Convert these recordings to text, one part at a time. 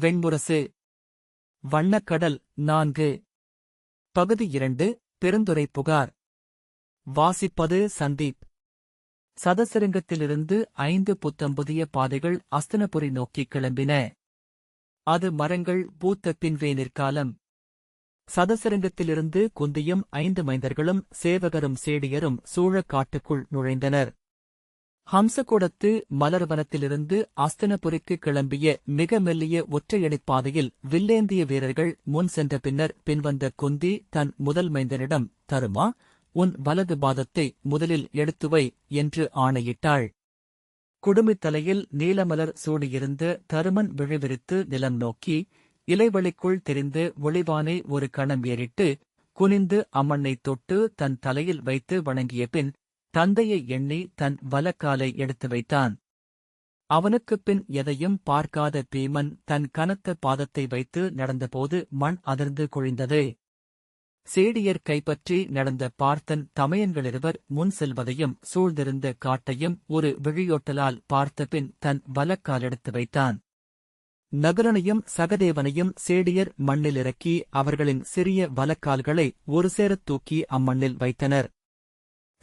வெண்முரசு வண்ணக்கடல் நான்கு. பகுதி இரண்டு பெருந்துரை புகார். வாசிப்பது சந்தீப். சதசரங்கத்திலிருந்து ஐந்து புத்தம்புதிய பாதைகள் அஸ்தனபுரி நோக்கிக் கிளம்பின. அது மரங்கள் பூத்த பின்வேனிற்காலம் சதசரங்கத்திலிருந்து குந்தியும் ஐந்து மைந்தர்களும் சேவகரும் சேடியரும் சூழக் காட்டுக்குள் நுழைந்தனர். ஹம்சகூடத்து மலர்வனத்திலிருந்து அஸ்தனபுரிக்கு கிளம்பிய மிக மெல்லிய ஒற்றையடிப் பாதையில் வில்லேந்திய வீரர்கள் முன் சென்ற பின்னர் பின்வந்த குந்தி தன் முதல் மைந்தனிடம் தருமா உன் வலது பாதத்தை முதலில் எடுத்துவை என்று ஆணையிட்டாள். குடுமித்தலையில் நீலமலர் சூடியிருந்த தருமன் விழிவிரித்து நிலம் நோக்கி இலைவழிக்குள் தெரிந்து ஒளிவானை ஒரு கணம் ஏறிட்டு குனிந்து அம்மண்ணைத் தொட்டு தன் தலையில் வைத்து வணங்கிய பின் தந்தையை எண்ணி தன் வலக்காலை எடுத்து வைத்தான். அவனுக்குப் பின் எதையும் பார்க்காத பீமன் தன் கனத்த பாதத்தை வைத்து நடந்தபோது மண் அதிர்ந்து குழிந்தது. சேடியர் கைப்பற்றி நடந்த பார்த்தன் தமையன்களிருவர் முன் செல்வதையும் சூழ்ந்திருந்த காட்டையும் ஒரு விழியோட்டலால் பார்த்தபின் தன் வலக்காலெடுத்து வைத்தான். நகரனையும் சகதேவனையும் சேடியர் மண்ணில் இறக்கி அவர்களின் சிறிய வலக்கால்களை ஒரு சேரத் தூக்கி அம்மண்ணில் வைத்தனர்.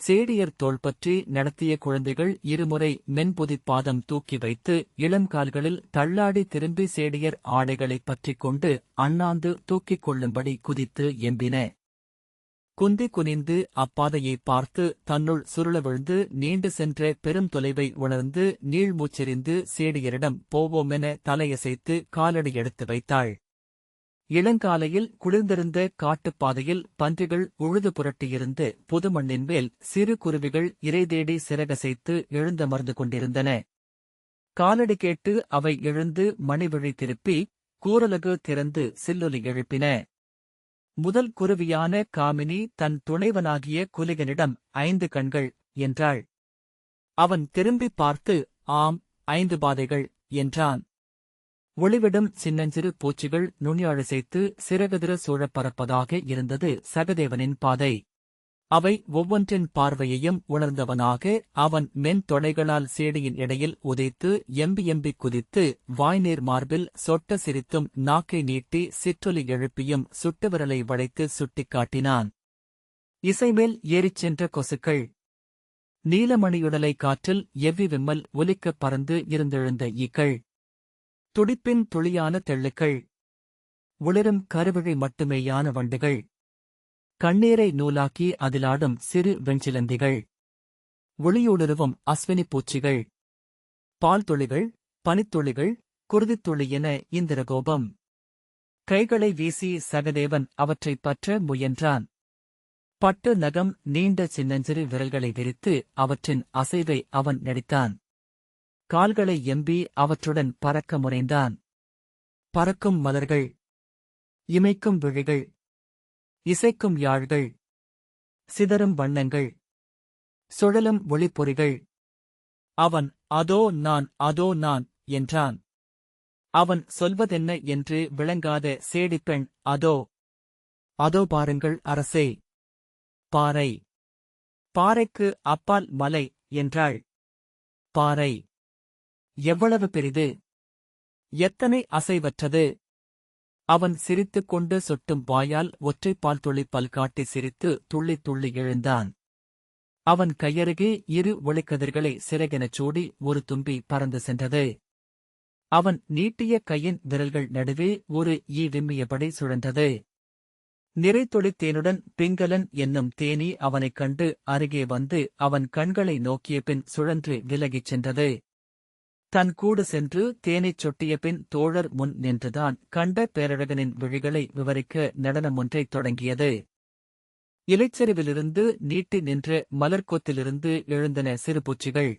சேடியர் தோள்பற்றி நடத்திய குழந்தைகள் இருமுறை மென்புதிப் பாதம் தூக்கி வைத்து இளங்கால்களில் தள்ளாடி திரும்பி சேடியர் ஆடைகளைப் பற்றிக் கொண்டு அண்ணாந்து தூக்கிக் கொள்ளும்படி குதித்து எம்பின. குந்தி குனிந்து அப்பாதையை பார்த்து தன்னுள் சுருள விழுந்து நீண்டு சென்ற பெரும் தொலைவை உணர்ந்து நீள்மூச்செறிந்து சேடியரிடம் போவோமென தலையசைத்து காலடி எடுத்து வைத்தாள். இளங்காலையில் குளிர்ந்திருந்த காட்டுப்பாதையில் பன்றிகள் உழுது புரட்டியிருந்து புதுமண்ணின் மேல் சிறு குருவிகள் இறைதேடி சிறகசைத்து எழுந்தமர்ந்து கொண்டிருந்தன. காலடி கேட்டு அவை எழுந்து மணிவிழி திருப்பி கூரலகு திறந்து சில்லொலி எழுப்பின. முதல் குருவியான காமினி தன் துணைவனாகிய குலிகனிடம் ஐந்து கண்கள் என்றாள். அவன் திரும்பிப் பார்த்து ஆம் ஐந்து பாதைகள் என்றான். ஒளிவிடும் சின்னஞ்சிறு பூச்சிகள் நுண்ணியழைசைத்து சிறகதிர சூழப் பறப்பதாக இருந்தது சகதேவனின் பாதை. அவை ஒவ்வொன்றின் பார்வையையும் உணர்ந்தவனாக அவன் மென் தொடைகளால் சேடியின் இடையில் உதைத்து எம்பி எம்பி குதித்து வாய்நீர் மார்பில் சொட்ட சிரித்தும் நாக்கை நீட்டி சிற்றொலி எழுப்பியும் சுட்டு விரலை வளைத்து சுட்டிக்காட்டினான் இசைமேல் ஏறிச் சென்ற கொசுக்கள். நீலமணியுடலை காற்றில் எவ்வி விம்மல் ஒலிக்கப் பறந்து இருந்தெழுந்த ஈக்கள். துடிப்பின் துளியான தெள்ளுக்கள். ஒளிரும் கருவிழி மட்டுமேயான வண்டுகள். கண்ணீரை நூலாக்கி அதிலாடும் சிறு வெஞ்சிலந்திகள் ஒளியூடுருவும் அஸ்வினி பூச்சிகள். பால் துளிகள் பனித்துளிகள் குருதித்துளி என இந்திரகோபம். கைகளை வீசி சகதேவன் அவற்றைப் பற்ற முயன்றான். பட்டு நகம் நீண்ட சின்னஞ்சிறு விரல்களை விரித்து அவற்றின் அசைவை அவன் நடித்தான். கால்களை எம்பி அவற்றுடன் பறக்க முனைந்தான். பறக்கும் மலர்கள் இமைக்கும் விழிகள் இசைக்கும் யாழ்கள் சிதறும் வண்ணங்கள் சுழலும் ஒளிப்பொறிகள். அவன் அதோ நான் அதோ நான் என்றான். அவன் சொல்வதென்ன என்று விளங்காத சேடிப்பெண் அதோ அதோ பாருங்கள் அரசே பாறை பாறைக்கு அப்பால் மலை என்றாள். பாறை எவ்வளவு பெரிது? எத்தனை அசைவற்றது? அவன் சிரித்துக் கொண்டு சொட்டும் வாயால் ஒற்றைப்பால் துளி பல்காட்டி சிரித்து துள்ளி துள்ளி எழுந்தான். அவன் கையருகே இரு ஒளிக்கதிர்களை சிறகெனச் சூடி ஒரு தும்பி பறந்து சென்றது. அவன் நீட்டிய கையின் விரல்கள் நடுவே ஒரு ஈ விம்மியபடி சுழன்றது. நிறை தேனுடன் பிங்கலன் என்னும் தேனி அவனைக் கண்டு அருகே வந்து அவன் கண்களை நோக்கிய பின் சுழன்று விலகிச் சென்றது. தன் கூடு சென்று தேனைச் சொட்டிய பின் தோழர் முன் நின்றுதான் கண்ட பேரழகனின் விழிகளை விவரிக்க நடனமொன்றைத் தொடங்கியது. இலைச்சரிவிலிருந்து நீட்டி நின்ற மலர்க்கொத்திலிருந்து எழுந்தன சிறு பூச்சிகள்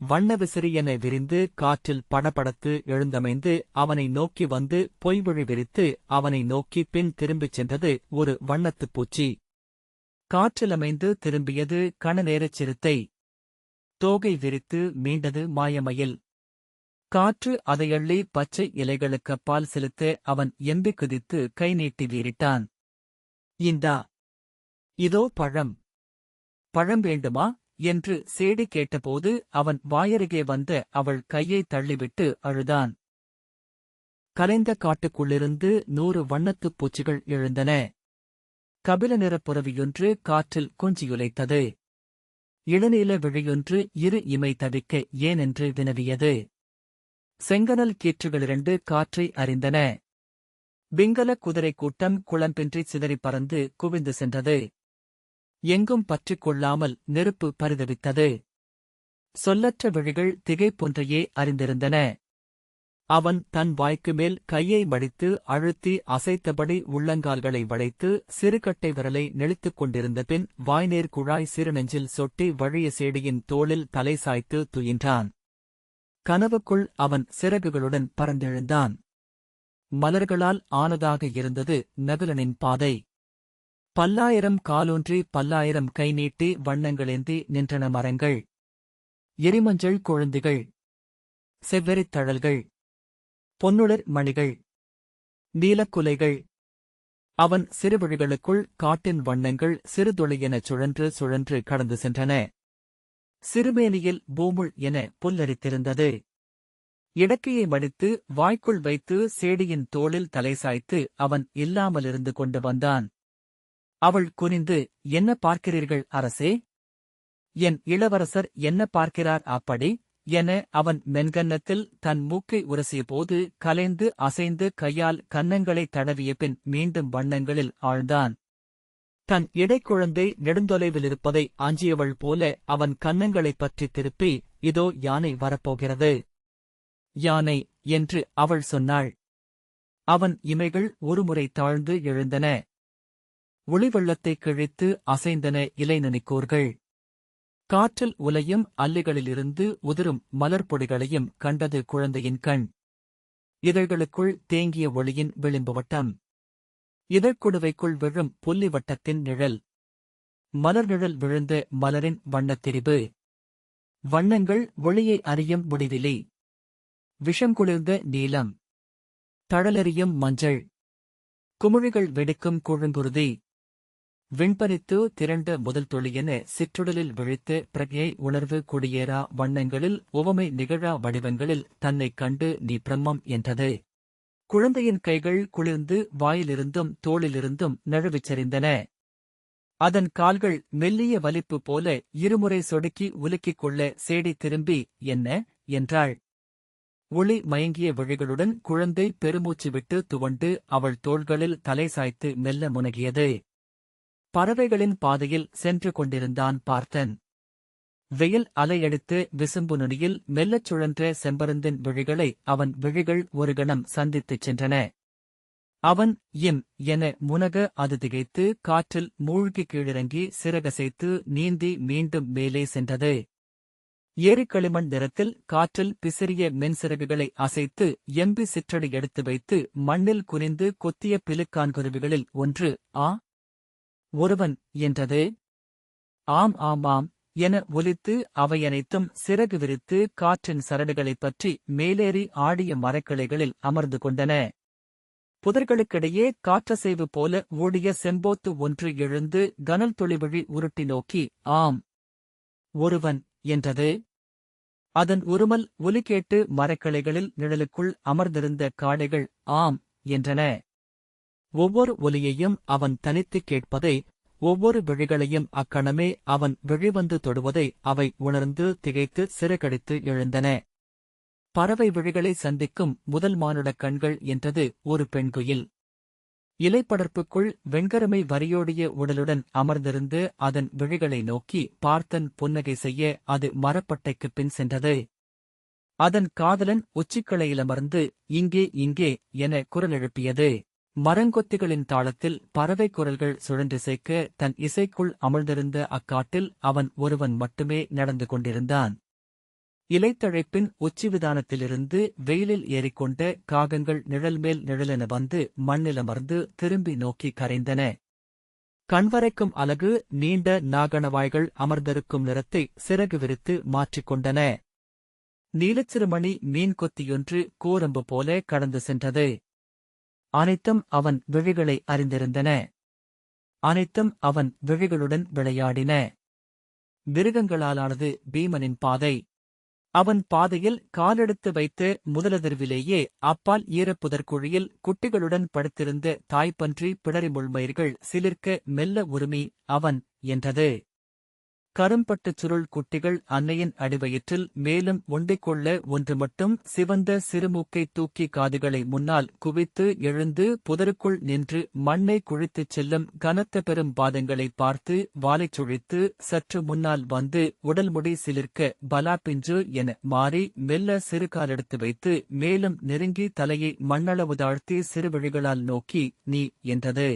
வண்ண விசிறியென விரிந்து காற்றில் படபடத்து எழுந்தமைந்து அவனை நோக்கி வந்து பொய்விழி விரித்து அவனை நோக்கி பின் திரும்பிச் சென்றது ஒரு வண்ணத்துப் பூச்சி. காற்றிலமைந்து திரும்பியது கணநேரச் சிறுத்தை. தோகை விரித்து மீண்டது மாயமயில். காற்று அதையள்ளி பச்சை இலைகளுக்கப்பால் செலுத்த அவன் எம்பி குதித்து கை நீட்டி வீறிட்டான். இந்தா இதோ பழம். பழம் வேண்டுமா? என்று சேடி கேட்டபோது அவன் வாயருகே வந்த அவள் கையை தள்ளிவிட்டு அழுதான். கலைந்த காட்டுக்குள்ளிருந்து நூறு வண்ணத்துப் பூச்சிகள் எழுந்தன. கபில நிறப் புறவியொன்று காற்றில் குஞ்சியுலைத்தது. இளநீல விழியொன்று இரு இமை தவிக்க ஏனென்று வினவியது. செங்கனல் கீற்றுகளிரண்டு காற்றை அறிந்தன. பிங்கல குதிரை கூட்டம் குளம்பின்றி சிதறிப் பறந்து குவிந்து சென்றது. எங்கும் பற்றிக் கொள்ளாமல் நெருப்பு பரிதவித்தது. சொல்லற்ற விழிகள் திகைப்பொன்றையே அறிந்திருந்தன. அவன் தன் வாய்க்கு மேல் கையை மடித்து அழுத்தி அசைத்தபடி உள்ளங்கால்களை வளைத்து சிறுகட்டை விரலை நெளித்துக் கொண்டிருந்த பின் வாய்நேர் குழாய் சிறுநெஞ்சில் சொட்டி வழிய சேடியின் தோளில் தலை சாய்த்து துயின்றான். கனவுக்குள் அவன் சிறகுகளுடன் பறந்தெழுந்தான். மலர்களால் ஆனதாக இருந்தது நகுலனின் பாதை. பல்லாயிரம் காலூன்றி பல்லாயிரம் கை நீட்டி வண்ணங்களேந்தி நின்றன மரங்கள். எரிமஞ்சள் குழந்தைகள். செவ்வெறித் தழல்கள். பொன்னுளர் மணிகள் நீலக்குலைகள். அவன் சிறுவிழிகளுக்குள் காட்டின் வண்ணங்கள் சிறுதுளையென சுழன்று சுழன்று கடந்து சென்றன. சிறுமேனியில் பூமுள் என புல்லரித்திருந்தது. இடக்கையை மடித்து வாய்க்குள் வைத்து சேடியின் தோளில் தலை சாய்த்து அவன் இல்லாமலிருந்து கொண்டு வந்தான். அவள் குனிந்து என்ன பார்க்கிறீர்கள் அரசே? என் இளவரசர் என்ன பார்க்கிறார் அப்படி? என அவன் மென்கன்னத்தில் தன் மூக்கை உரசியபோது கலைந்து அசைந்து கையால் கன்னங்களை தடவிய பின் மீண்டும் வண்ணங்களில் ஆழ்ந்தான். தன் இடைக்குழந்தை நெடுந்தொலைவிலிருப்பதை ஆஞ்சியவள் போல அவன் கன்னங்களைப் பற்றி திருப்பி இதோ யானை வரப்போகிறது. யானை என்று அவள் சொன்னாள். அவன் இமைகள் ஒருமுறை தாழ்ந்து எழுந்தன. ஒளிவெள்ளத்தைக் கிழித்து அசைந்தன இலைநனிக்கோர்கள் காற்றில் உலையும் அல்லிகளிலிருந்து உதிரும் மலர்ப்பொடிகளையும் கண்டது குழந்தையின் கண். இதழ்களுக்குள் தேங்கிய ஒளியின் விளிம்பு வட்டம். இதழ்குடுவைக்குள் விழும் புள்ளி வட்டத்தின் நிழல். மலர் நிழல் விழுந்த மலரின் வண்ணத்திரிபு. வண்ணங்கள் ஒளியை அறியும் முடிவிலி. விஷம் குளிர்ந்த நீலம். தழலெறியும் மஞ்சள். குமிழிகள் வெடிக்கும் குழுங்குருதி விண்பறித்து திரண்ட முதல் தொழியென சிற்றுடலில் விழித்து பிரக்ஞை உணர்வு குடியேறா வண்ணங்களில் உவமை நிகழா வடிவங்களில் தன்னைக் கண்டு நீ பிரம்மம் என்றது. குழந்தையின் கைகள் குளிர்ந்து வாயிலிருந்தும் தோளிலிருந்தும் நழுவிச் சரிந்தன அதன் கால்கள் மெல்லிய வலிப்பு போல இருமுறை சொடுக்கி உலுக்கிக் கொள்ள சேடி திரும்பி என்ன என்றாள். ஒளி மயங்கிய விழிகளுடன் குழந்தை பெருமூச்சு விட்டு துவண்டு அவள் தோள்களில் தலை சாய்த்து மெல்ல முனகியது. பறவைகளின் பாதையில் சென்று கொண்டிருந்தான் பார்த்தன். வெயில் அலையடித்து விசும்பு நுனியில் மெல்லச் சுழன்ற செம்பருந்தின் விழிகளை அவன் விழிகள் ஒரு கணம் சந்தித்துச் சென்றன. அவன் இம் என முனக அது திகைத்து காற்றில் மூழ்கி கீழிறங்கி சிறகசைத்து நீந்தி மீண்டும் மேலே சென்றது. ஏரிக்களிமண் நிறத்தில் காற்றில் பிசிறிய மென்சிறகுகளை அசைத்து எம்பி சிற்றடி எடுத்து வைத்து மண்ணில் குனிந்து கொத்திய பிலுக்கான் குருவிகளில் ஒன்று ஆ ஒருவன் என்றது. ஆம் ஆம் ஆம் என ஒலித்து அவையனைத்தும் சிறகு விரித்து காற்றின் சரடுகளைப் பற்றி மேலேறி ஆடிய மரக்கிளைகளில் அமர்ந்து கொண்டன. புதர்களுக்கிடையே காற்றசைவு போல ஓடிய செம்போத்து ஒன்று எழுந்து கனல் தொழிவழி உருட்டி நோக்கி ஆம் ஒருவன் என்றது. அதன் உருமல் ஒலி கேட்டு மரக்கிளைகளில் நிழலுக்குள் அமர்ந்திருந்த காடைகள் ஆம் என்றன. ஒவ்வொரு ஒலியையும் அவன் தனித்துக் கேட்பதை ஒவ்வொரு விழிகளையும் அக்கணமே அவன் விழிவந்து தொடுவதை அவை உணர்ந்து திகைத்து சிறகடித்து எழுந்தன. பறவை விழிகளை சந்திக்கும் முதல் மானுடக் கண்கள் என்றது ஒரு பெண்குயில் இலைப்படர்ப்புக்குள் வெண்கரமை வரியோடிய உடலுடன் அமர்ந்திருந்து அதன் விழிகளை நோக்கி பார்த்தன் புன்னகை செய்ய அது மரப்பட்டைக்குப் பின் சென்றது. அதன் காதலன் உச்சிக்கலையிலமர்ந்து இங்கே இங்கே என குரல் எழுப்பியது மரங்கொத்திகளின் தாளத்தில் பறவை குரல்கள் சுழன்றிசைக்க தன் இசைக்குள் அமர்ந்திருந்த அக்காட்டில் அவன் ஒருவன் மட்டுமே நடந்து கொண்டிருந்தான். இலைத்தழைப்பின் உச்சிவிதானத்திலிருந்து வெயிலில் ஏறிக்கொண்ட காகங்கள் நிழல்மேல் நிழலென வந்து மண்ணிலமர்ந்து திரும்பி நோக்கி கரைந்தன. கண்வரைக்கும் அலகு நீண்ட நாகணவாய்கள் அமர்ந்திருக்கும் நிறத்தை சிறகு விரித்து மாற்றிக்கொண்டன நீலச்சிறுமணி மீன் கொத்தியொன்று கூரம்பு போல கடந்து சென்றது. அனைத்தும் அவன் விழிகளை அறிந்திருந்தன. அனைத்தும் அவன் விழிகளுடன் விளையாடின. மிருகங்களாலானது பீமனின் பாதை. அவன் பாதையில் காலெடுத்து வைத்து முதலதிர்விலேயே அப்பால் ஈரப்புதற்குழியில் குட்டிகளுடன் படுத்திருந்த தாய்ப்பன்றி பிடரி முள்மயிர்கள் சிலிர்க்க மெல்ல உரிமை அவன் என்றது. கரும்பட்டுச் சுருள் குட்டிகள் அன்னையின் அடிவயிற்றில் மேலும் ஒண்டிக் கொள்ள ஒன்று மட்டும் சிவந்த சிறுமூக்கை தூக்கி காதுகளை முன்னால் குவித்து எழுந்து புதருக்குள் நின்று மண்ணை குழித்துச் செல்லும் கனத்த பெரும் பாதங்களை பார்த்து வாலைச் சுழித்து சற்று முன்னால் வந்து உடல்முடி சிலிர்க்க பலா பிஞ்சு என மாறி மெல்ல சிறுகாலெடுத்து வைத்து மேலும் நெருங்கி தலையை மண்ணளவு தாழ்த்தி சிறுவிழிகளால் நோக்கி நீ என்றது.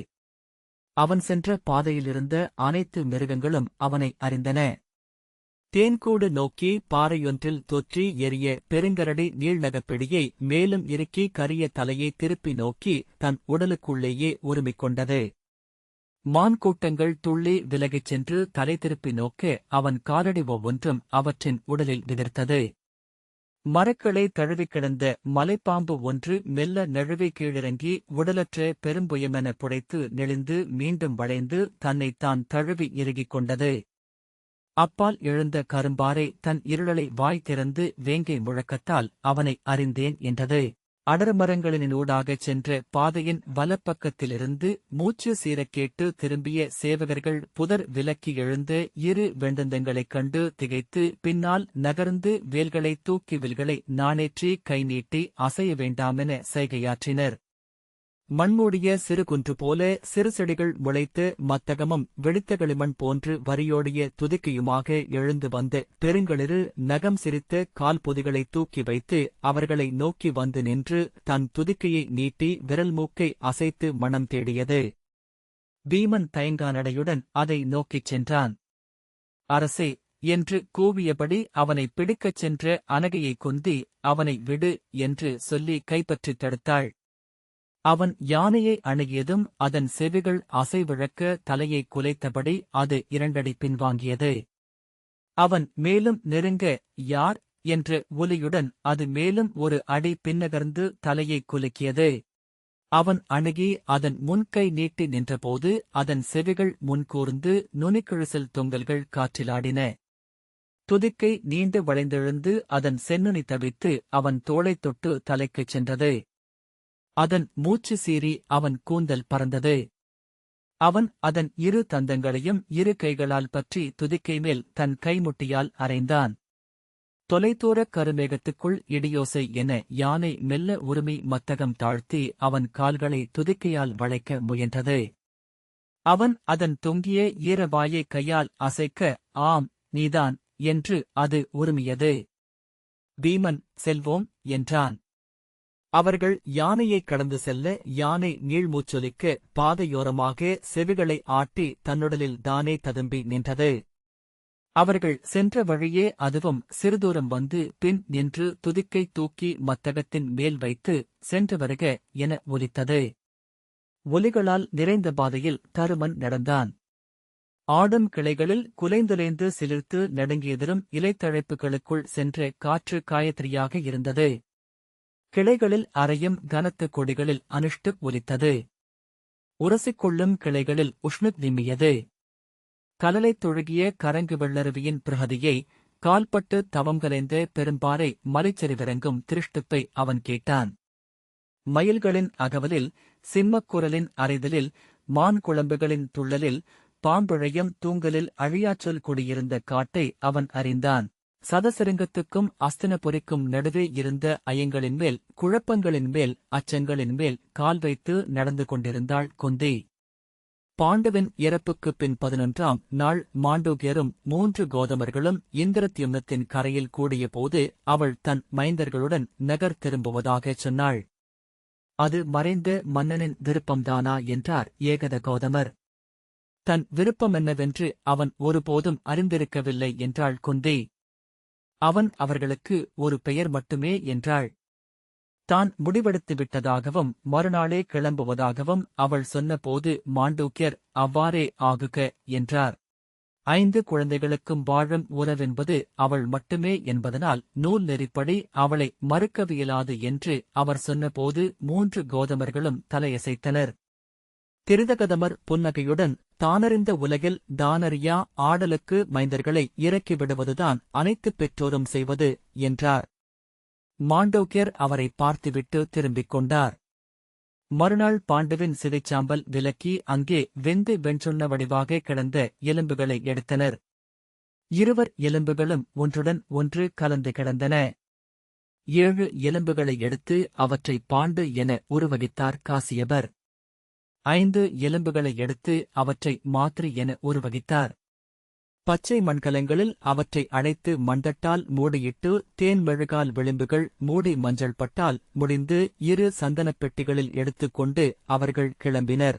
அவன் சென்ற பாதையிலிருந்த அனைத்து மிருகங்களும் அவனை அறிந்தன. தேன்கூடு நோக்கி பாறையொன்றில் தொற்றி எரிய பெருங்கரடி நீள்நகப்பிடியை மேலும் இறுக்கி கரிய தலையை திருப்பி நோக்கி தன் உடலுக்குள்ளேயே உரிமிக்கொண்டது. மான் கூட்டங்கள் துள்ளி விலகிச் சென்று தலை திருப்பி நோக்க அவன் காலடி ஒவ்வொன்றும் அவற்றின் உடலில் விதிர்த்தது. மரக்களை தழுவிக் கிடந்த மலைப்பாம்பு ஒன்று மெல்ல நழுவி கீழிறங்கி உடலற்ற பெரும்புயமென புடைத்து நெளிந்து மீண்டும் வளைந்து தன்னைத் தான் தழுவி இறுகிக் கொண்டது. அப்பால் எழுந்த கரும்பாறை தன் இருளலை வாய் திறந்து வேங்கை முழக்கத்தால் அவனை அறிந்தேன் என்றது. அடர்மரங்களினூடாகச் சென்ற பாதையின் வலப்பக்கத்திலிருந்து மூச்சு சீரக்கேட்டு திரும்பிய சேவகர்கள் புதர் விலக்கி எழுந்த இரு வெண்டந்தங்களைக் கண்டு திகைத்து பின்னால் நகர்ந்து வேல்களை தூக்கி வில்களை நாணேற்றி கை நீட்டி அசைய வேண்டாமென செய்கையாற்றினர் மண்மூடிய சிறு குன்று போல சிறு செடிகள் முளைத்து மத்தகமும் வெடித்த களிமண் போன்று வரியோடிய துதிக்கையுமாக எழுந்து வந்த பெருங்களிரு நகம் சிரித்த கால் பொதிகளை தூக்கி வைத்து அவர்களை நோக்கி வந்து நின்று தன் துதிக்கையை நீட்டி விரல் மூக்கை அசைத்து மனம் தேடியது. பீமன் தயங்கானடையுடன் அதை நோக்கிச் சென்றான். அரசே என்று கூவியபடி அவனை பிடிக்கச் சென்ற அனகையை கொந்தி அவனை விடு என்று சொல்லி கைப்பற்றித் தடுத்தாள். அவன் யானையை அணுகியதும் அதன் செவிகள் அசைவிழக்க தலையை குலைத்தபடி அது இரண்டடி பின்வாங்கியது. அவன் மேலும் நெருங்க யார்? என்ற ஒலியுடன் அது மேலும் ஒரு அடி பின்னகர்ந்து தலையை குலுக்கியது. அவன் அணுகி அதன் முன்கை நீட்டி நின்றபோது அதன் செவிகள் முன்கூர்ந்து நுனிக்கிழிசல் தொங்கல்கள் காற்றிலாடின. துதிக்கை நீண்டு வளைந்தெழுந்து அதன் சென்னுனி தவித்து அவன் தோளைத் தொட்டு தலைக்குச் சென்றது. அதன் மூச்சு சீறி அவன் கூந்தல் பறந்தது. அவன் அதன் இரு தந்தங்களையும் இரு கைகளால் பற்றி துதிக்கை மேல் தன் கைமுட்டியால் அறைந்தான் தொலைதூரக் கருமேகத்துக்குள் இடியோசை என யானை மெல்ல உரிமை மத்தகம் தாழ்த்தி அவன் கால்களை துதிக்கையால் வளைக்க முயன்றது. அவன் அதன் தொங்கிய ஈரவாயை கையால் அசைக்க ஆம் நீதான் என்று அது உரிமையது. பீமன் செல்வோம் என்றான். அவர்கள் யானையைக் கடந்து செல்ல யானை நீழ்மூச்சொலிக்க பாதையோரமாக செவிகளை ஆட்டி தன்னுடலில் தானே ததும்பி நின்றது. அவர்கள் சென்ற வழியே அதுவும் சிறுதூரம் வந்து பின் நின்று துதிக்கை தூக்கி மத்தகத்தின் மேல் வைத்து சென்று வருக என ஒலித்தது. ஒலிகளால் நிறைந்த பாதையில் தருமன் நடந்தான். ஆடும் கிளைகளில் குலைந்துலைந்து சிலிர்த்து நடுங்கியதிலும் இலைத்தழைப்புகளுக்குள் சென்ற காற்று காயத்ரியாக இருந்தது. கிளைகளில் அறையும் கனத்த கொடிகளில் அனுஷ்டு ஒலித்தது. உரசிக்கொள்ளும் கிளைகளில் உஷ்ணுத் நிம்மியது கலலைத் தொழுகிய கரங்கு வெள்ளருவியின் பிரகதியை கால்பட்டு தவம் கலைந்த பெரும்பாறை மலைச்சரிவிறங்கும் திருஷ்டுப்பை அவன் கேட்டான். மயில்களின் அகவலில் சிம்மக்குரலின் அறைதலில் மான் குழம்புகளின் துள்ளலில் பாம்பிழையும் தூங்கலில் அழியாச்சொல் குடியிருந்த காட்டை அவன் அறிந்தான். சதசருங்கத்துக்கும் அஸ்தினபுரிக்கும் நடுவே இருந்த ஐயங்களின் மேல் குழப்பங்களின் மேல் அச்சங்களின் மேல் கால் வைத்து நடந்து கொண்டிருந்தாள் குந்தி. பாண்டவின் இறப்புக்குப் பின் பதினொன்றாம் நாள் மாண்டோகியரும் மூன்று கோதமர்களும் இந்திரத்யும்னத்தின் கரையில் கூடியபோது அவள் தன் மைந்தர்களுடன் நகர் திரும்புவதாகச் சொன்னாள். அது மறைந்த மன்னனின் விருப்பம்தானா? என்றார் ஏகத கோதமர். தன் விருப்பமென்னவென்று அவன் ஒருபோதும் அறிந்திருக்கவில்லை என்றாள் குந்தி. அவன் அவர்களுக்கு ஒரு பெயர் மட்டுமே என்றாள். தான் முடிவெடுத்து விட்டதாகவும் மறுநாளே கிளம்புவதாகவும் அவள் சொன்னபோது மாண்டூக்கியர் அவ்வாறே ஆகுக என்றார். ஐந்து குழந்தைகளுக்கும் வாழும் உறவென்பது அவள் மட்டுமே என்பதனால் நூல் நெறிப்படி அவளை மறுக்கவியலாது என்று அவர் சொன்னபோது மூன்று கோதமர்களும் தலையசைத்தனர். திருதகதமர் புன்னகையுடன் தானறிந்த உலகில் தானறியா ஆடலுக்கு மைந்தர்களை இறக்கி விடுவதுதான் அனைத்து பெற்றோரும் செய்வது என்றார். மாண்டோக்கியர் அவரை பார்த்துவிட்டு திரும்பிக் கொண்டார். மறுநாள் பாண்டுவின் சிதைச்சாம்பல் விலக்கி அங்கே வெந்து வெஞ்சொன்ன வடிவாக கிடந்த எலும்புகளை எடுத்தனர். இருவர் எலும்புகளும் ஒன்றுடன் ஒன்று கலந்து கிடந்தன. ஏழு எலும்புகளை எடுத்து அவற்றை பாண்டு என உருவகித்தார் காசியபர். ஐந்து எலும்புகளை எடுத்து அவற்றை மாத்ரி என உருவகித்தார். பச்சை மண்கலங்களில் அவற்றை அடைத்து மண்டட்டால் மூடியிட்டு தேன் மெழுகால் விளிம்புகள் மூடி மஞ்சள் பட்டால் முடிந்து இரு சந்தனப் பெட்டிகளில் எடுத்துக்கொண்டு அவர்கள் கிளம்பினர்.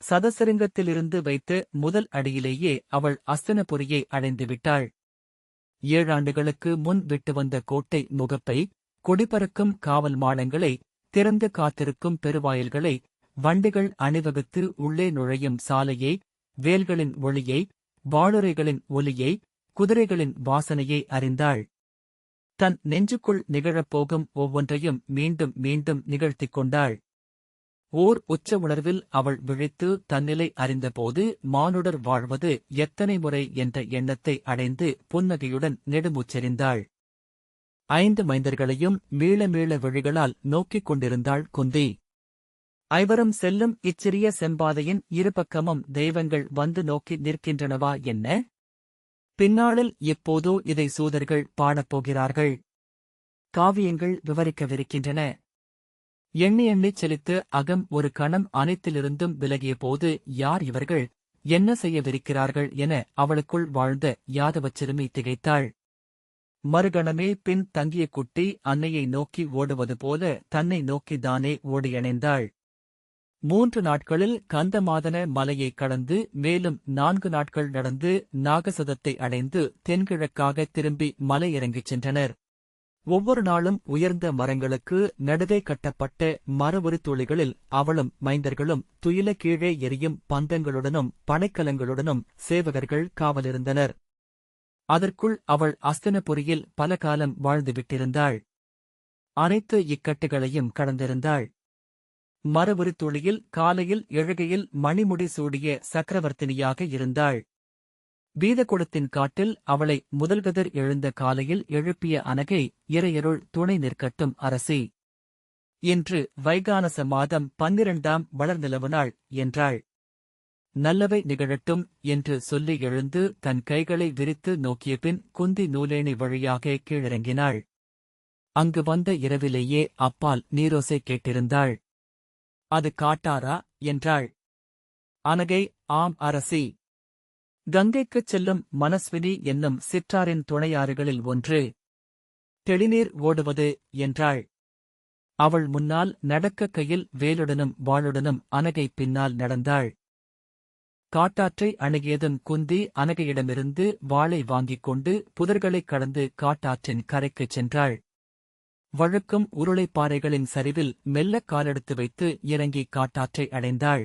சதசரிங்கத்திலிருந்து வைத்து முதல் அடியிலேயே அவள் அஸ்தனபுரியை அடைந்துவிட்டாள் ஏழாண்டுகளுக்கு முன் விட்டு வந்த கோட்டை முகப்பை கொடிபறக்கும் காவல் மாடங்களை திறந்து காத்திருக்கும் பெருவாயில்களை வண்டிகள் அணிவகுத்து உள்ளே நுழையும் சாலையை வேல்களின் ஒளியை வாளுரைகளின் ஒலியை குதிரைகளின் வாசனையை அறிந்தாள். தன் நெஞ்சுக்குள் நிகழப்போகும் ஒவ்வொன்றையும் மீண்டும் மீண்டும் நிகழ்த்திக் கொண்டாள். ஓர் உச்ச உணர்வில் அவள் விழித்து தன்னிலை அறிந்தபோது மானுடர் வாழ்வது எத்தனை முறை என்ற எண்ணத்தை அடைந்து புன்னகையுடன் நெடுமுச்செறிந்தாள். ஐந்து மைந்தர்களையும் மீள மீள விழிகளால் நோக்கிக் கொண்டிருந்தாள் குந்தி. ஐவரும் செல்லும் இச்சிறிய செம்பாதையின் இருபக்கமும் தெய்வங்கள் வந்து நோக்கி நிற்கின்றனவா என்ன? பின்னாளில் எப்போதோ இதை சூதர்கள் பாடப்போகிறார்கள் காவியங்கள் விவரிக்கவிருக்கின்றன. எண்ணி எண்ணிச் செலுத்து அகம் ஒரு கணம் அனைத்திலிருந்தும் விலகிய போது யார் இவர்கள்? என்ன செய்யவிருக்கிறார்கள் என அவளுக்குள் வாழ்ந்த யாதவச் சிறுமி திகைத்தாள். மறுகணமே பின் தங்கிய குட்டி அன்னையை நோக்கி ஓடுவது போல தன்னை நோக்கிதானே ஓடியணைந்தாள். மூன்று நாட்களில் கந்தமாதன மலையைக் கடந்து மேலும் நான்கு நாட்கள் நடந்து நாகசதத்தை அடைந்து தென்கிழக்காக திரும்பி மலை இறங்கிச் சென்றனர். ஒவ்வொரு நாளும் உயர்ந்த மரங்களுக்கு நடுவே கட்டப்பட்ட மரவுரு துளிகளில் அவளும் மைந்தர்களும் துயில கீழே எரியும் பந்தங்களுடனும் பனைக்கலங்களுடனும் சேவகர்கள் காவலிருந்தனர். அதற்குள் அவள் அஸ்தனபுரியில் பல காலம் வாழ்ந்துவிட்டிருந்தாள். அனைத்து இக்கட்டுகளையும் கடந்திருந்தாள். மரவுரி துளியில் காலையில் எழுகையில் மணிமுடி சூடிய சக்கரவர்த்தினியாக இருந்தாள். வீதகுடத்தின் காட்டில் அவளை முதல்கதிர் எழுந்த காலையில் எழுப்பிய அனகை இறையருள் துணை நிற்கட்டும் அரசி. இன்று வைகானச மாதம் பன்னிரண்டாம் வளர்நிலவு நாள் என்றாள். நல்லவை நிகழட்டும் என்று சொல்லி எழுந்து தன் கைகளை விரித்து நோக்கிய பின் குந்தி நூலேணி வழியாக கீழிறங்கினாள். அங்கு வந்த இரவிலேயே அப்பால் நீரோசை கேட்டிருந்தாள். அது காட்டாரா? என்றாள். அனகை ஆம் அரசி. கங்கைக்குச் செல்லும் மனஸ்வினி என்னும் சிற்றாரின் துணையாறுகளில் ஒன்று. தெளிநீர் ஓடுவது என்றாள். அவள் முன்னால் நடக்க கையில் வேலுடனும் வாளுடனும் அனகை பின்னால் நடந்தாள். காட்டாற்றை அணுகியதும் குந்தி அனகையிடமிருந்து வாளை வாங்கிக் கொண்டு புதர்களைக் கடந்து காட்டாற்றின் கரைக்குச் சென்றாள். வழுக்கும் உருளைப்பாறைகளின் சரிவில் மெல்லக் காலெடுத்து வைத்து இறங்கி காட்டாற்றை அடைந்தாள்.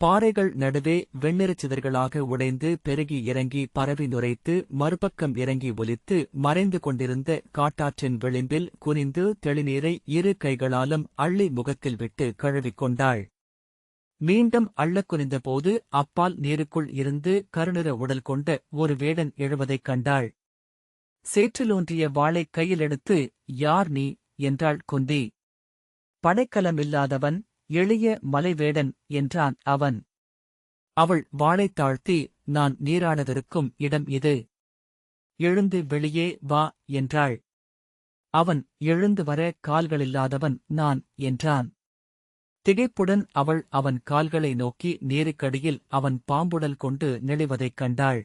பாறைகள் நடுவே வெண்ணிறச் சிதர்களாக உடைந்து பெருகி இறங்கி பரவி நுரைத்து மறுபக்கம் இறங்கி ஒலித்து மறைந்து கொண்டிருந்த காட்டாற்றின் விளிம்பில் குனிந்து தெளிநீரை இரு கைகளாலும் அள்ளி முகத்தில் விட்டு கழுவிக் கொண்டாள். மீண்டும் அள்ளக் குனிந்தபோது அப்பால் நீருக்குள் இருந்து கருநிற உடல் கொண்ட ஒரு வேடன் எழுவதைக் கண்டாள். சேற்றிலோன்றிய வாளைக் கையில் எடுத்து யார் நீ என்றாள் குந்தி. படைக்கலமில்லாதவன் எளிய மலைவேடன் என்றான் அவன். அவள் வாளைத் தாழ்த்தி நான் நீராடவிருக்கும் இடம் இது. எழுந்து வெளியே வா என்றாள். அவன் எழுந்து வர கால்களில்லாதவன் நான் என்றான். திகைப்புடன் அவள் அவன் கால்களை நோக்கி நீருக்கடியில் அவன் பாம்புடல் கொண்டு நெளிவதைக் கண்டாள்.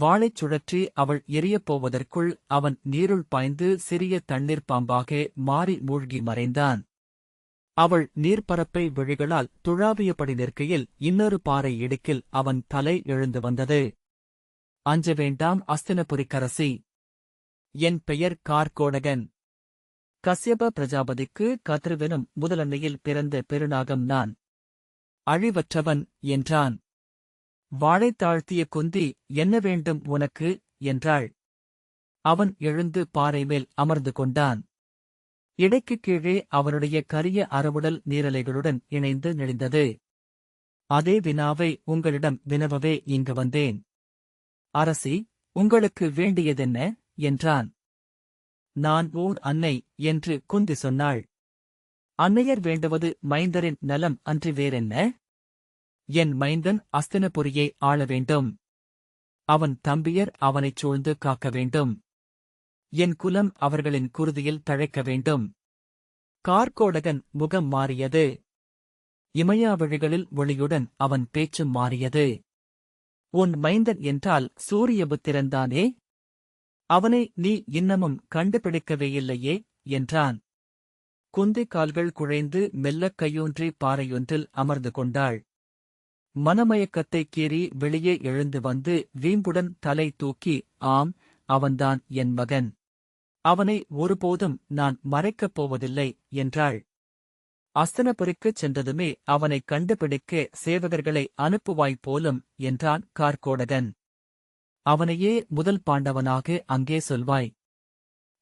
வாளைச் சுழற்றி அவள் எரியப் போவதற்குள் அவன் நீருள் பாய்ந்து சிறிய தண்ணீர் பாம்பாக மாறி மூழ்கி மறைந்தான். அவள் நீர்ப்பரப்பை விழிகளால் துழாவியபடி நிற்கையில் இன்னொரு பாறை இடுக்கில் அவன் தலை எழுந்து வந்தது. அஞ்ச வேண்டாம் அஸ்தினபுரிக்கரசி என் பெயர் கார்கோடகன். கஸ்யப பிரஜாபதிக்கு கத்ருவெனும் முதலன்னையில் பிறந்த பெருநாகம் நான். அழிவற்றவன் என்றான். வாழைத் தாழ்த்திய குந்தி என்ன வேண்டும் உனக்கு? என்றாள். அவன் எழுந்து பாறை மேல் அமர்ந்து கொண்டான். இடைக்குக் கீழே அவனுடைய கரிய அறவுடல் நீரலைகளுடன் இணைந்து நெளிந்தது. அதே வினாவை உங்களிடம் வினவவே இங்கு வந்தேன். அரசி உங்களுக்கு வேண்டியதென்ன? என்றான். நான் ஓர் அன்னை என்று குந்தி சொன்னாள். அன்னையர் வேண்டுவது மைந்தரின் நலம் அன்றி வேறென்ன? என் மைந்தன் அஸ்தினபுரியை ஆள வேண்டும். அவன் தம்பியர் அவனைச் சூழ்ந்து காக்க வேண்டும். என் குலம் அவர்களின் குருதியில் தழைக்க வேண்டும். கார்கோடகன் முகம் மாறியது. இமயாவழிகளில் ஒளியுடன் அவன் பேச்சும் மாறியது. உன் மைந்தன் என்றால் சூரியபுத்திரன்தானே அவனை நீ இன்னமும் கண்டுபிடிக்கவேயில்லையே என்றான். குந்தி கால்கள் குழைந்து மெல்லக் கையூன்றி பாறையொன்றில் அமர்ந்து கொண்டாள். மனமயக்கத்தைக் கீறி வெளியே எழுந்து வந்து வீம்புடன் தலை தூக்கி ஆம் அவன்தான் என் மகன். அவனை ஒருபோதும் நான் மறைக்கப் போவதில்லை என்றாள். அஸ்தனபுரிக்குச் சென்றதுமே அவனைக் கண்டுபிடிக்க சேவகர்களை அனுப்புவாய் போலும் என்றான் கார்கோடகன் அவனையே முதல் பாண்டவனாக அங்கே சொல்வாய்.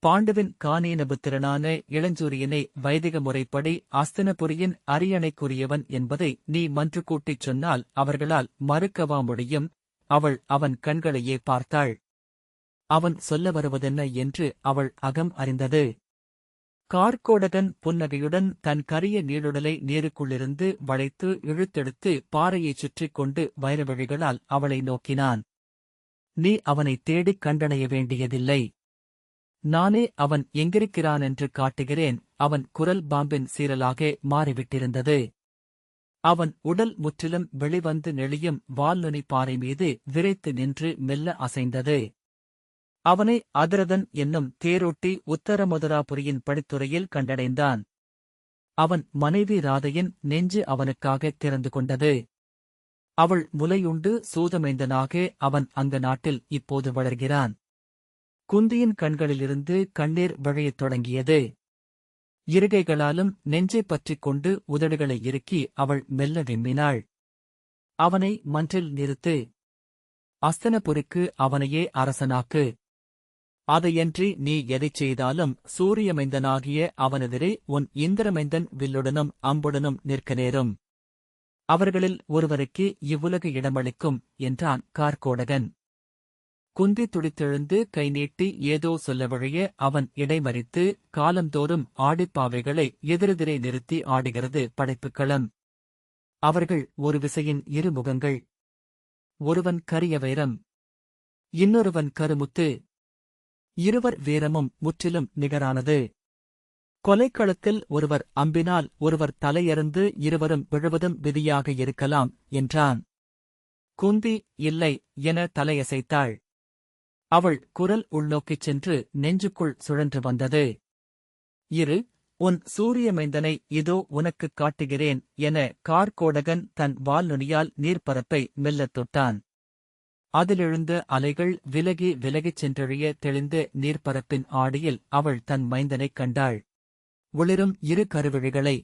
பாண்டவின் காணீனபுத்திரனான இளஞ்சூரியனை வைதிக முறைப்படி அஸ்தனபுரியின் அரியணைக்குரியவன் என்பதை நீ மன்று கூட்டிச் சொன்னால் அவர்களால் மறுக்கவா முடியும்? அவள் அவன் கண்களையே பார்த்தாள். அவன் சொல்ல வருவதென்ன என்று அவள் அகம் அறிந்தது. கார்கோடகன் புன்னகையுடன் தன் கரிய நீளுடலை நீருக்குள்ளிருந்து வளைத்து இழுத்தெடுத்து பாறையைச் சுற்றிக் கொண்டு வைரவழிகளால் அவளை நோக்கினான். நீ அவனைத் தேடிக் கண்டணைய வேண்டியதில்லை நானே அவன் எங்கிருக்கிறானென்று காட்டுகிறேன். அவன் குரல் பாம்பின் சீரலாக மாறிவிட்டிருந்தது. அவன் உடல் முற்றிலும் வெளிவந்து நெளியும் வால்நுனி பாறை மீது விரைத்து நின்று மெல்ல அசைந்தது. அவனை அதிரதன் என்னும் தேரோட்டி உத்தரமுதராபுரியின் படித்துறையில் கண்டடைந்தான். அவன் மனைவி ராதையின் நெஞ்சு அவனுக்காக திறந்து கொண்டது. அவள் முலையுண்டு சூதமைந்தனாக அவன் அந்த நாட்டில் இப்போது வளர்கிறான். குந்தியின் கண்களிலிருந்து கண்ணீர் வழியத் தொடங்கியது. இருகைகளாலும் நெஞ்சைப் பற்றிக் கொண்டு உதடுகளை இறுக்கி அவள் மெல்ல விம்மினாள். அவனை மன்றில் நிறுத்து. அஸ்தனபுரிக்கு அவனையே அரசனாக்கு. அதையன்றி நீ எதைச் செய்தாலும் சூரியமைந்தனாகிய அவனெதிரே உன் இந்திரமைந்தன் வில்லுடனும் அம்புடனும் நிற்க நேரும். அவர்களில் ஒருவருக்கு இவ்வுலகு இடமளிக்கும் என்றான் கார்கோடகன் குந்தி துடித்தெழுந்து கை நீட்டி ஏதோ சொல்ல வழிய அவன் இடைமறித்து காலந்தோறும் ஆடிப்பாவைகளை எதிரெதிரே நிறுத்தி ஆடுகிறது படைப்புக்களம். அவர்கள் ஒரு விசையின் இரு முகங்கள். ஒருவன் கரிய வைரம். இன்னொருவன் கருமுத்து. இருவர் வீரமும் முற்றிலும் நிகரானது. கொலைக்களத்தில் ஒருவர் அம்பினால் ஒருவர் தலையறந்து இருவரும் விழுவதும் விதியாக இருக்கலாம் என்றான். குந்தி இல்லை என தலையசைத்தாள். அவள் குரல் உள்நோக்கிச் சென்று நெஞ்சுக்குள் சுழன்று வந்தது. இரு உன் சூரியமைந்தனை இதோ உனக்குக் காட்டுகிறேன் என கார்கோடகன் தன் வால்நுனியால் நீர்ப்பரப்பை மெல்லத் தொட்டான். அதிலெழுந்த அலைகள் விலகி விலகிச் சென்றழிய தெளிந்த நீர்ப்பரப்பின் ஆடியில் அவள் தன் மைந்தனைக் கண்டாள். ஒளிரும் இரு கருவிழிகளை.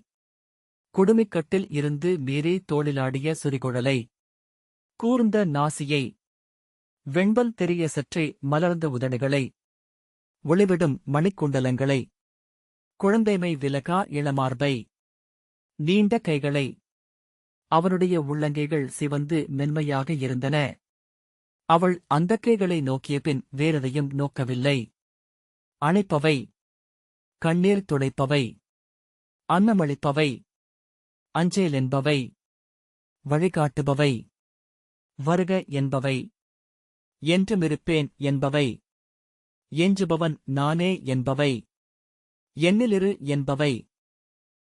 குடுமிக்கட்டில் இருந்து மீறி தோளிலாடிய சுரிகுழலை. கூர்ந்த நாசியை. வெண்பல் தெரிய சற்றே மலர்ந்த உதடுகளை ஒளிவிடும் மணிக்குண்டலங்களை குழந்தைமை விலகா இளமார்பை நீண்ட கைகளை அவனுடைய உள்ளங்கைகள் சிவந்து மென்மையாக இருந்தன. அவள் அந்த கைகளை நோக்கிய பின் வேறெதையும் நோக்கவில்லை. அணைப்பவை கண்ணீர் துடைப்பவை அன்னமளிப்பவை அஞ்சேல் என்பவை வழிகாட்டுபவை வருக என்பவை. என்றுமிருப்பேன் என்பவை. எஞ்சுபவன் நானே என்பவை. எண்ணிலிரு என்பவை.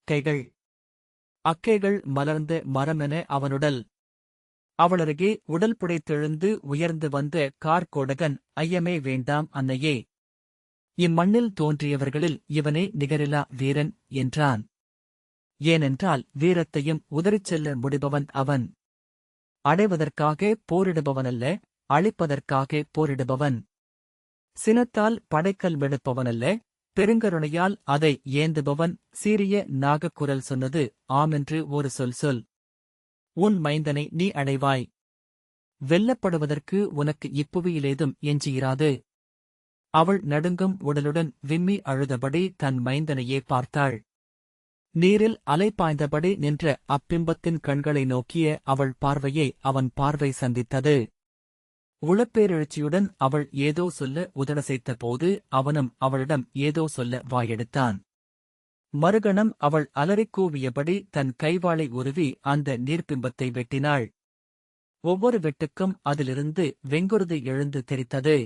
கைகள். அக்கைகள் மலர்ந்த மரமென அவனுடல். அவளருகே உடல் புடைத்தெழுந்து உயர்ந்து வந்த கார்கோடகன் ஐயமே வேண்டாம் அன்னையே. இம்மண்ணில் தோன்றியவர்களில் இவனே நிகரிலா வீரன் என்றான். ஏனென்றால் வீரத்தையும் உதறிச் செல்ல முடிபவன் அவன். அடைவதற்காக போரிடுபவனல்ல அழிப்பதற்காக போரிடுபவன். சினத்தால் படைக்கல் வெடுப்பவனல்ல பெருங்கருணையால் அதை ஏந்துபவன். சீரிய நாகக்குரல் சொன்னது ஆமென்று ஒரு சொல் சொல். உன் மைந்தனை நீ அடைவாய். வெல்லப்படுவதற்கு உனக்கு இப்புவியிலேதும் எஞ்சியிராது. அவள் நடுங்கும் உடலுடன் விம்மி அழுதபடி தன் மைந்தனையே பார்த்தாள். நீரில் அலைபாய்ந்தபடி நின்ற அப்பிம்பத்தின் கண்களை நோக்கிய அவள் பார்வையை அவன் பார்வை சந்தித்தது. உளப்பேரெழுச்சியுடன் அவள் ஏதோ சொல்ல உதடசைத்த போது அவனும் அவளிடம் ஏதோ சொல்ல வாயெடுத்தான். மறுகணம் அவள் அலறிக் கூவியபடி தன் கைவாளை உருவி அந்த நீர்ப்பிம்பத்தை வெட்டினாள். ஒவ்வொரு வெட்டுக்கும் அதிலிருந்து வெங்குருதி எழுந்து தெரித்தது.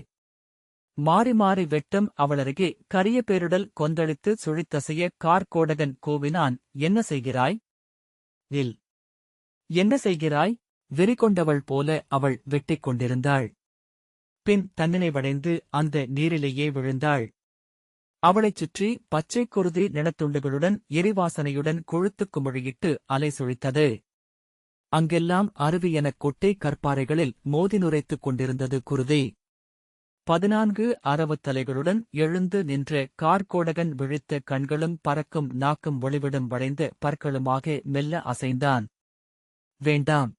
மாறி மாறி வெட்டும் அவளருகே கரிய பேருடல் கொந்தளித்து சுழித்தசைய கார்கோடகன் கூவினான் என்ன செய்கிறாய்? இல். என்ன செய்கிறாய்? வெறிகொண்டவள் போல அவள் வெட்டிக் கொண்டிருந்தாள் பின் தன்னினைவடைந்து அந்த நீரிலேயே விழுந்தாள். அவளைச் சுற்றி பச்சைக் குருதி நிலத்துண்டுகளுடன் எரிவாசனையுடன் கொழுத்துக் குமிழியிட்டு அலை சுழித்தது. அங்கெல்லாம் அருவி எனக் கொட்டை கற்பாறைகளில் மோதி நுரைத்துக் கொண்டிருந்தது குருதி. பதினான்கு அரவுத்தலைகளுடன் எழுந்து நின்ற கார்கோடகன் விழித்த கண்களும் பறக்கும் நாக்கும் ஒளிவிடும் வளைந்த பற்களுமாக மெல்ல அசைந்தான். வேண்டாம்.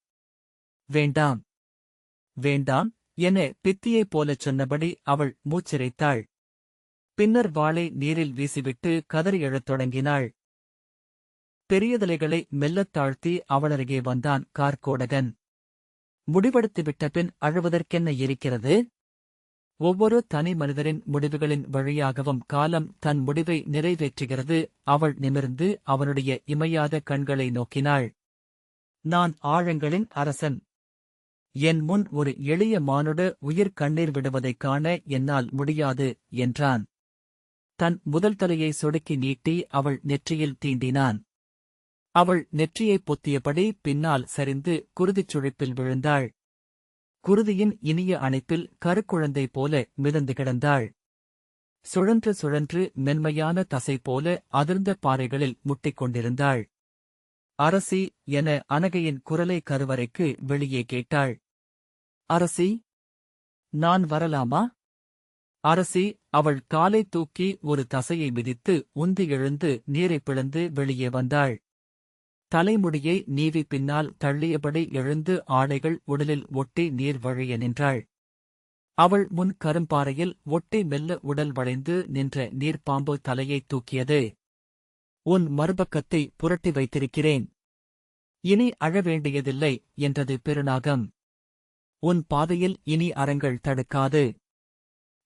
வேண்டாம். வேண்டாம் என பித்தியைப் போலச் சொன்னபடி அவள் மூச்சிரைத்தாள். பின்னர் வாளை நீரில் வீசிவிட்டு கதறி எழத் தொடங்கினாள். பெரியதலைகளை மெல்லத் தாழ்த்தி அவளருகே வந்தான் கார்கோடகன் முடிவெடுத்துவிட்ட பின் அழுவதற்கென்ன இருக்கிறது? ஒவ்வொரு தனி மனிதரின் முடிவுகளின் வழியாகவும் காலம் தன் முடிவை நிறைவேற்றுகிறது. அவள் நிமிர்ந்து அவனுடைய இமையாத கண்களை நோக்கினாள். நான் ஆழங்களின் அரசன். என் முன் ஒரு எளிய மானுட உயிர் கண்ணீர் விடுவதைக் காண என்னால் முடியாது என்றான். தன் முதல் தலையை சொடுக்கி நீட்டி அவள் நெற்றியில் தீண்டினான். அவள் நெற்றியைப் பொத்தியபடி பின்னால் சரிந்து குருதிச் சுழிப்பில் விழுந்தாள். குருதியின் இனிய அணைப்பில் கருக்குழந்தை போல மிதந்து கிடந்தாள். சுழன்று சுழன்று மென்மையான தசை போல அதிர்ந்த பாறைகளில் முட்டிக் கொண்டிருந்தாள். அரசி என அனகையின் குரலை கருவறைக்கு வெளியே கேட்டாள். அரசி நான் வரலாமா? அரசி அவள் காலை தூக்கி ஒரு தசையை மிதித்து உந்தி எழுந்து நீரைப் பிளந்து வெளியே வந்தாள். தலைமுடியை நீவி பின்னால் தள்ளியபடி எழுந்து ஆடைகள் உடலில் ஒட்டி நீர் வழிய நின்றாள். அவள் முன் கரும்பாறையில் ஒட்டி மெல்ல உடல் வளைந்து நின்ற நீர்ப்பாம்பு தலையைத் தூக்கியது. உன் மறுபக்கத்தை புரட்டி வைத்திருக்கிறேன். இனி அழ வேண்டியதில்லை என்றது பெருநாகம். உன் பாதையில் இனி அறங்கள் தடுக்காது.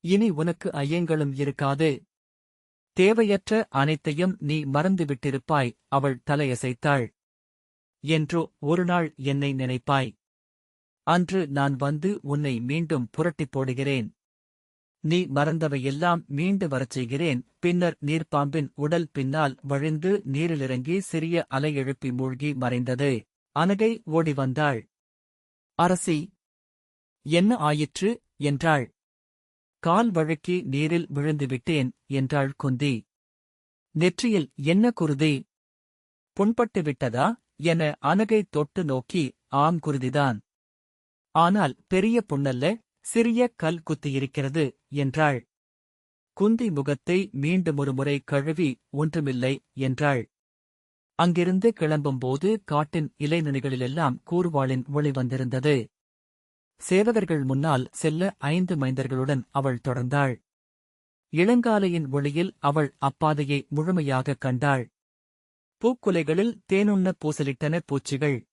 இனி உனக்கு ஐயங்களும் இருக்காது. தேவையற்ற அனைத்தையும் நீ மறந்துவிட்டிருப்பாய் அவள் தலையசைத்தாள். என்றோ ஒருநாள் என்னை நினைப்பாய். அன்று நான் வந்து உன்னை மீண்டும் புரட்டிப் போடுகிறேன். நீ மறந்தவையெல்லாம் மீண்டு வரச் செய்கிறேன். பின்னர் நீர்ப்பாம்பின் உடல் பின்னால் வழிந்து நீரிலிறங்கி சிறிய அலையெழுப்பி மூழ்கி மறைந்தது. அனகை ஓடி வந்தாள் அரசி என்ன ஆயிற்று? என்றாள். கால் வழுக்கி நீரில் விழுந்துவிட்டேன் என்றாள் குந்தி. நெற்றியில் என்ன குருதி? புண்பட்டு விட்டதா என அனகை தொட்டு நோக்கி ஆம் குருதிதான். ஆனால் பெரிய புண்ணல்ல சிறிய கல் குத்தியிருக்கிறது என்றாள். குந்தி முகத்தை மீண்டுமொரு முறை கழுவி ஒன்றுமில்லை என்றாள். அங்கிருந்து கிளம்பும்போது காட்டின் இலைநுனிகளிலெல்லாம் கூர்வாளின் ஒளி வந்திருந்தது. சேவகர்கள் முன்னால் செல்ல ஐந்து மைந்தர்களுடன் அவள் தொடர்ந்தாள். இளங்காலையின் ஒளியில் அவள் அப்பாதையை முழுமையாகக் கண்டாள். பூக்குலைகளில் தேனுண்ண பூசலிட்டன பூச்சிகள்.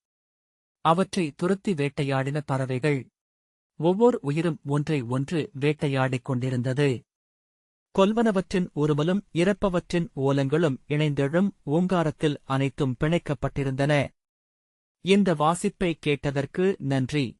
அவற்றை துரத்தி வேட்டையாடின பறவைகள். ஒவ்வொரு உயிரும் ஒன்றை ஒன்று வேட்டையாடிக் கொண்டிருந்தது. கொல்வனவற்றின் உருமலும் இறப்பவற்றின் ஓலங்களும் இணைந்தெழும் ஓங்காரத்தில் அனைத்தும் பிணைக்கப்பட்டிருந்தன. இந்த வாசிப்பை கேட்டதற்கு நன்றி.